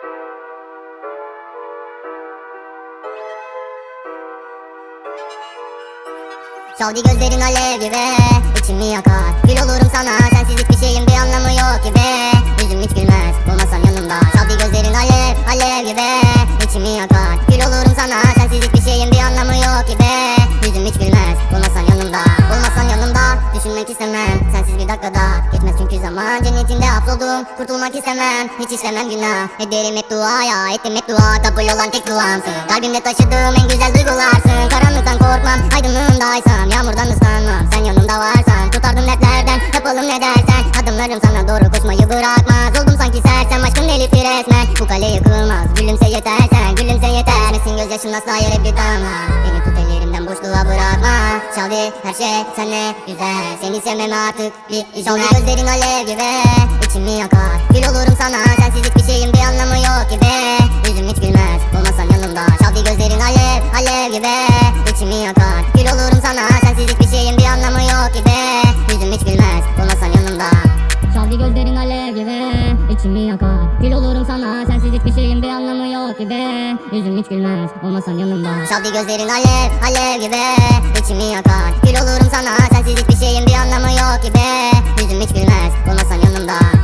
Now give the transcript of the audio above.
Çaldı gözlerin alev gibi içimi yakar. Gül olurum sana sensiz hiçbir şeyin bir anlamı yok gibi. Yüzüm hiç gülmez olmasan yanımda. Çaldı gözlerin alev alev gibi istemem. Sensiz bir dakikada geçmez çünkü zaman Cennetinde hapsoldum. Kurtulmak istemem Hiç işlemem günah. Ederim hep duaya Ettim hep dua. Kabul olan tek duamsın. Kalbimde taşıdığım en güzel duygularsın Karanlıktan korkmam aydınlığındaysam Yağmurdan ıslanmam sen yanımda varsan. Tutardım dertlerden yapalım ne dersen. Adımlarım sana doğru koşmayı bırakmaz. Oldum sanki sersem aşkın delirtti resmen Bu kale yıkılmaz gülümse yeter sen Gülümse yeter. Mesin gözyaşın asla yere bir damla boşluğa bırakma. Çaldı her şey senle güzel. Seni sevmem artık bir Çaldı gözlerin alev gibi içimi yakar. Gül olurum sana sensiz hiçbir şeyin bir anlamı yok gibi. Yüzüm hiç gülmez olmasan yanımda. Çaldı gözlerin alev alev gibi içimi yakar. Gül olurum sana sensiz hiçbir şeyin bir anlamı yok gibi. Yüzüm hiç gülmez olmasan yanımda. Çaldı gözlerin alev gibi içimi yakar Gül olurum sana sensiz hiçbir şeyin bir anlamı yok gibi. Yüzüm hiç gülmez olmasan yanımda. Çaldı gözlerin alev alev gibi. İçimi yakar. Gül olurum sana sensiz hiçbir şeyin bir anlamı yok gibi. Yüzüm hiç gülmez olmasan yanımda